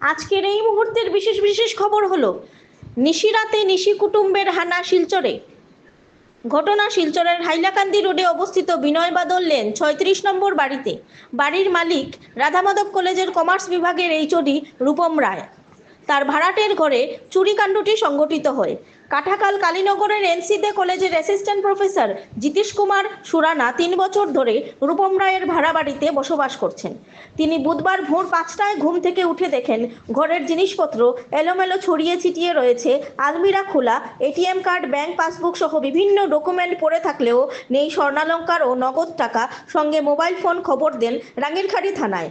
আজকের এই মুহূর্তের বিশেষ বিশেষ খবর হলো, নিশিরাতে নিশি কুটুম্বের হানা শিলচরে। ঘটনা শিলচরের হাইলাকান্দি রোডে অবস্থিত বিনয় বাদল লেন, ছয়ত্রিশ নম্বর বাড়িতে। বাড়ির মালিক রাধামাধব কলেজের কমার্স বিভাগের এইচওডি রূপম রায়। তার ভাড়াটের ঘরে চুরিকাণ্ডটি সংঘটিত হয়। কাঠাকাল কালীনগরের এনসিদে কলেজের অ্যাসিস্ট্যান্ট প্রফেসর জিতেশ কুমার সুরানা তিন বছর ধরে রূপম রায়ের ভাড়া বাড়িতে বসবাস করছেন। তিনি বুধবার ভোর পাঁচটায় ঘুম থেকে উঠে দেখেন ঘরের জিনিসপত্র এলোমেলো ছড়িয়ে ছিটিয়ে রয়েছে। আলমিরা খোলা, এটিএম কার্ড, ব্যাংক পাসবুক সহ বিভিন্ন ডকুমেন্ট পড়ে থাকলেও নেই স্বর্ণালঙ্কার ও নগদ টাকা। সঙ্গে মোবাইল ফোন খবর দেন রাঙ্গিরখাড়ি থানায়।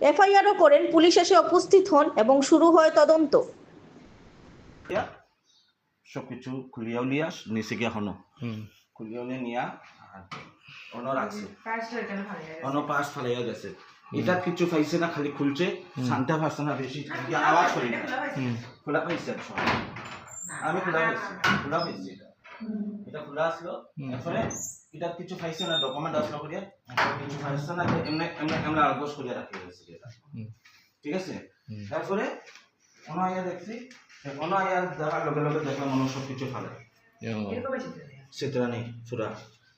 এফআইআরও করেন পুলিশ এসে উপস্থিত হন এবং শুরু হয় তদন্ত। ইয়া সব কিছু খুলিয়া উলিয়া নিচে গিয়া হনো। হুম। খুলিয়া উলিয়া নিয়া অন্য রাখছে। অন্য পাশ ফালাইয়া গেছে। এটা কিছু পাইছে না খালি খুলছে শান্তা পারছে না বেশি আওয়াজ করি না। খোলা পাইছে। আমি খোলা পাইছি খোলা পাইছি এটা খোলা আসলো। এরপরে এটা কিছু পাইছে না ডকুমেন্ট আসলো করিয়া কিছু পাইছে না এমনি এমনি এমনি আলগোস করিয়া রাখি গেছে এটা। ঠিক আছে? তারপরে অন্য আইয়া দেখছি অন্য আইয়া দেখার লগে লগে দেখলাম অন্য সব কিছু ফালে। সেটা নেই পুরা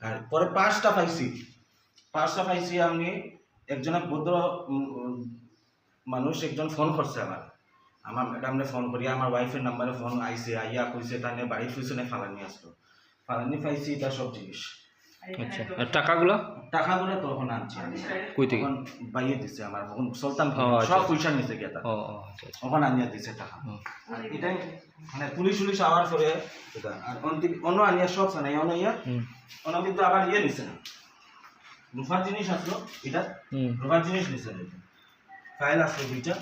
আর পরে পাঁচটা পাইছি পাঁচটা পাইছি আমি একজনের ভদ্র মানুষ একজন ফোন করছে আমার। আমার ম্যাডামনে ফোন করি আমার ওয়াইফের নাম্বারে ফোন আইছে আইয়া কইছে তানে বাড়ি ফুইছে ফালানি আসলো। ফালানি পাইছি এটা সব জিনিস। আচ্ছা তো- আর টাকাগুলো? টাকাগুলো তখন আনছি কই থেকে? বাইয়ে দিছে আমার তখন সুলতান সব আচ্ছা। পয়সা নিছে গেতা ও ও আচ্ছা আচ্ছা। তখন আনিয়া দিছে টাকা। আর এটাই মানে পুলিশ আওয়ার পরে এটা আর অন্তি- অন্য আনিয়া সব সানাই অন্য ইয়া ওনা কিন্তু আবার ইয়ে নিছে না। রুফার জিনিস আসলো এটা? রুফার জিনিস নিছে না ফাইল আসলো দুইটা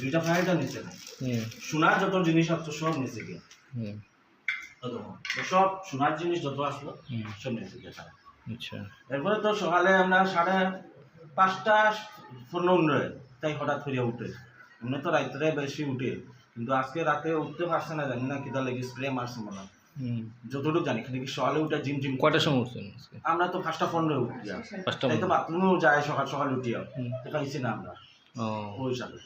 দুইটা ফাইলটা নিছে না হুম। সোনার যত জিনিস আসতো সব নিছে গিয়ে। হুম। তো সব সোনার জিনিস যত আসলো সব নিছে গিয়ে আচ্ছা। এরপরে তো সকালে আমরা সাড়ে পাঁচটা পনেরো তাই হঠাৎ করে উঠে। এমনি তো রাত্রে বেশি উঠে কিন্তু আজকে রাতে উঠতে পারছে না জানি না কিতা লেগে স্প্রে মারছে মনে হয়। যতটুকু জানি খালি কি সকালে উঠে জিম জিম কয়টার সময় উঠছেন আমরা তো পাঁচটা পনেরো উঠি তাই তো বাথরুমেও যায় সকাল সকাল উঠিয়া। না আমরা। ওই হিসাবে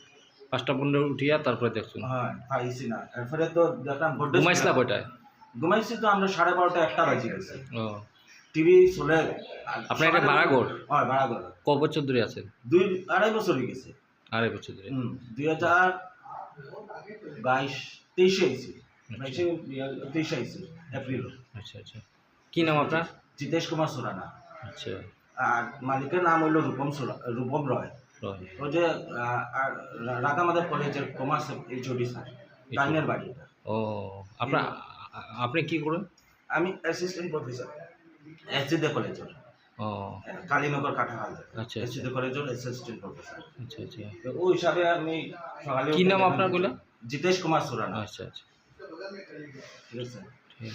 পাঁচটা পনেরো উঠিয়া তারপরে দেখছেন। হ্যাঁ পাইছি না। এরপরে তো দেখলাম ঘুমাইছিলা কয়টায়? ঘুমাইছি তো আমরা সাড়ে বারোটা একটা বাজি গেছে। ও। টিভি চলে আপনার এটা ভাড়া ঘর? হয় ভাড়া ক বছর ধরে আছেন? দুই আড়াই বছর হয়ে গেছে। আড়াই বছর ধরে। দুই হাজার বাইশ তেইশে আইছি। বাইশে তেইশে আইছি এপ্রিল। আচ্ছা আচ্ছা। কি নাম আপনার? জিতেশ কুমার সোরানা আচ্ছা। আর মালিকের নাম হইল রূপম সোরা রূপম রয়। ও যে রাগামাদের কলেজের কমার্স এইচওডি স্যার টাইনের বাড়ি ও আপনার আপনি কি করেন? আমি অ্যাসিস্ট্যান্ট প্রফেসর এসজিদে কলেজের ও। কালীনগর কাঠাহাল আচ্ছা। এসজিদে কলেজের অ্যাসিস্ট্যান্ট প্রফেসর আচ্ছা আচ্ছা। তো ওই হিসাবে আমি সকালে কি নাম আপনার বললেন? জিতেশ কুমার সুরানা। আচ্ছা আচ্ছা। ঠিক আছে? ঠিক।